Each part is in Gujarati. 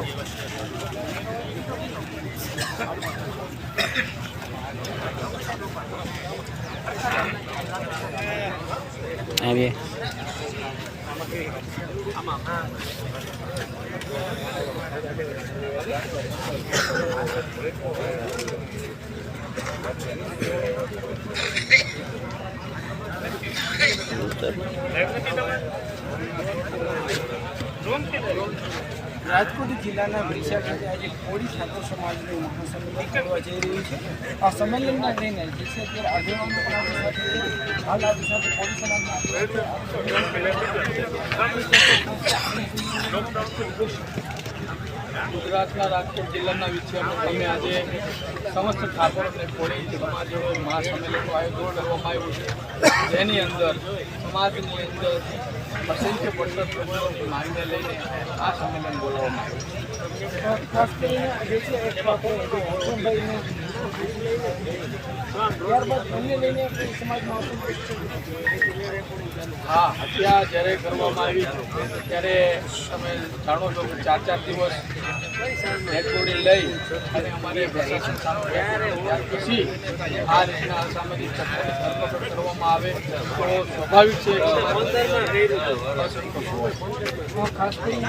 Ah, Abi. Bentar. રાજકોટ જિલ્લાના બ્રિસા ખાતે આજે કોળી ઠાકોર સમાજનું મહાસંમેલન કરવા જઈ રહ્યું છે. આ સંમેલનના લઈને જે છે અત્યારે આગેવાનો સાથે હાલ આપણી સાથે કોળી સમાજના ગુજરાતના રાજકોટ જિલ્લાના વિષયમાં અમે આજે સમસ્ત ઠાકોર અને કોળી સમાજ મહાસંમેલનનું આયોજન કરવામાં આવ્યું છે. જેની અંદર સમાજની અંદર અસંખ્ય પડતર પ્રશ્નોની માંગને લઈને આ સંમેલન બોલાવવામાં આવ્યું જે છે એક ત્યારબાદ એમને લઈને આપણી સમાજમાં હા હત્યા જ્યારે કરવામાં આવી ત્યારે તમે જાણો છો કે ચાર ચાર દિવસ હેડકોડી લઈ અને અમારે પ્રશાસન ત્યાર પછી આ રીતના સામાજિક ધરપકડ કરવામાં આવે તો સ્વાભાવિક છે ખાસ કરીને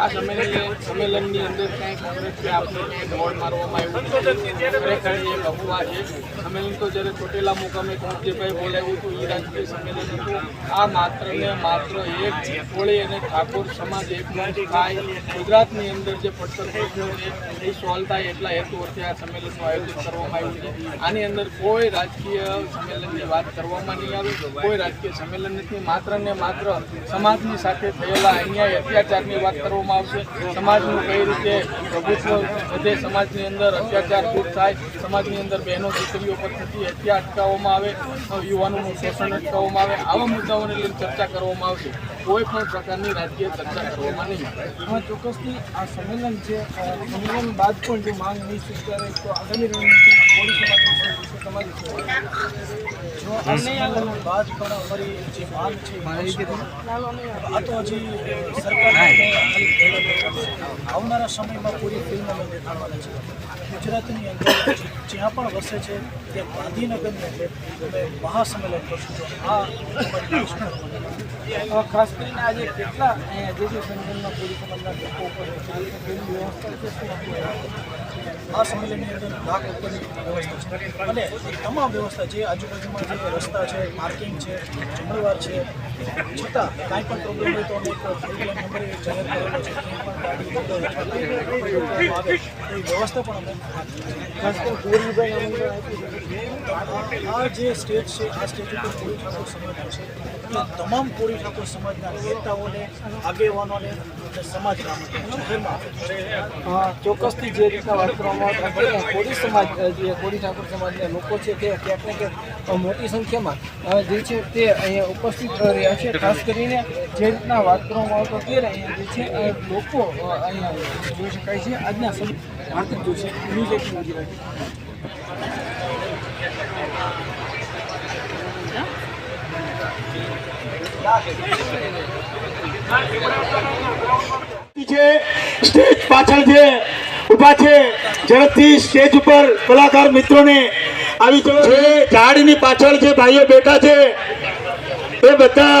આ સંમેલનની અંદર ક્યાંય એક સંમેલન તો જ્યારે ચોટેલા મુકામે કોંગ્રેસભાઈ બોલાવ્યું હતું એ રાજકીય સંમેલન હતું. આ માત્ર ને માત્ર એક કોળી અને ઠાકોર સમાજ એકમંચ થાય. ગુજરાતની અંદર જે પડતર પ્રશ્નો છે, એ સોલ્વ થાય એટલા હેતુઓથી આ સંમેલનનું આયોજન કરવામાં આવ્યું છે. આની અંદર કોઈ રાજકીય સંમેલનની વાત કરવામાં નહીં આવે. કોઈ રાજકીય સંમેલન નથી. માત્ર ને માત્ર સમાજની સાથે થયેલા અન્યાય અત્યાચારની વાત કરવામાં આવશે. સમાજનું કઈ રીતે પ્રભુત્વ વધે, સમાજની અંદર અત્યાચાર દૂર થાય, સમાજની અંદર બહેનો દીકરીઓ પર થતી હત્યા અટકાવવામાં આવે, યુવાનોનું શોષણ અટકાવવામાં આવે, આવા મુદ્દાઓને લઈને ચર્ચા કરવામાં આવશે. કોઈ પણ પ્રકારની રાજકીય ચર્ચા કરવામાં નહીં આવે. ચોક્કસથી આ સંમેલન છે સંમેલન બાદ પણ જો માંગ નહીં સ્વીકારે તો આગામી રણનીતિ જો સંમેલન બાદ પણ અમારી જે માંગ છે આ તો હજી દેખાડશે. આવનારા સમયમાં પૂરી ફિલ્મ અમે દેખાડવાના છે ગુજરાતની અંદર જ્યાં પણ વસે છે તે ગાંધીનગરની અંદર અમે મહાસંમેલન કરશું. તો આ. ખાસ કરીને આજે કેટલા અહીંયા જે જે સંમેલનમાં પૂરી સમાજના લોકો ઉપર તેની વ્યવસ્થા છે આ સંમેલનની અંદર લાખ ઉપરની વ્યવસ્થા છે. અને તમામ વ્યવસ્થા જે આજુબાજુમાં જે રસ્તા છે પાર્કિંગ છે, જમણવાર છે, છતાં કાંઈ પણ પ્રોબ્લેમ હોય તો અમે નંબર જાહેર કરેલો છે. વ્યવસ્થા પણ અમે ખાસ કરી આ જે સ્ટેજ છે, આ સ્ટેજ ઉપર કોળી ઠાકોર સમાજનો છે. તમામ કોળી ઠાકોર સમાજના નેતાઓને, આગેવાનોને સમાજના ચોક્કસથી જે રીતના વાત કરવામાં કોળી સમાજ, જે કોળી ઠાકોર સમાજના લોકો છે તે મોટી સંખ્યામાં જે છે તે અહીંયા ઉપસ્થિત રહ્યા છે. ખાસ કરીને જે રીતના વાત કરવામાં આવતો ત્યારે અહીંયા જે છે લોકો અહીંયા જોઈ શકાય છે. આજના સમય જોશી ન્યૂઝ એટીન છે સ્ટેજ પાછળ જે ઊભા છે, ઝડપથી સ્ટેજ ઉપર કલાકાર મિત્રોને આવી જો જે ઝાડની પાછળ જે ભાઈઓ બેઠા છે એ બધા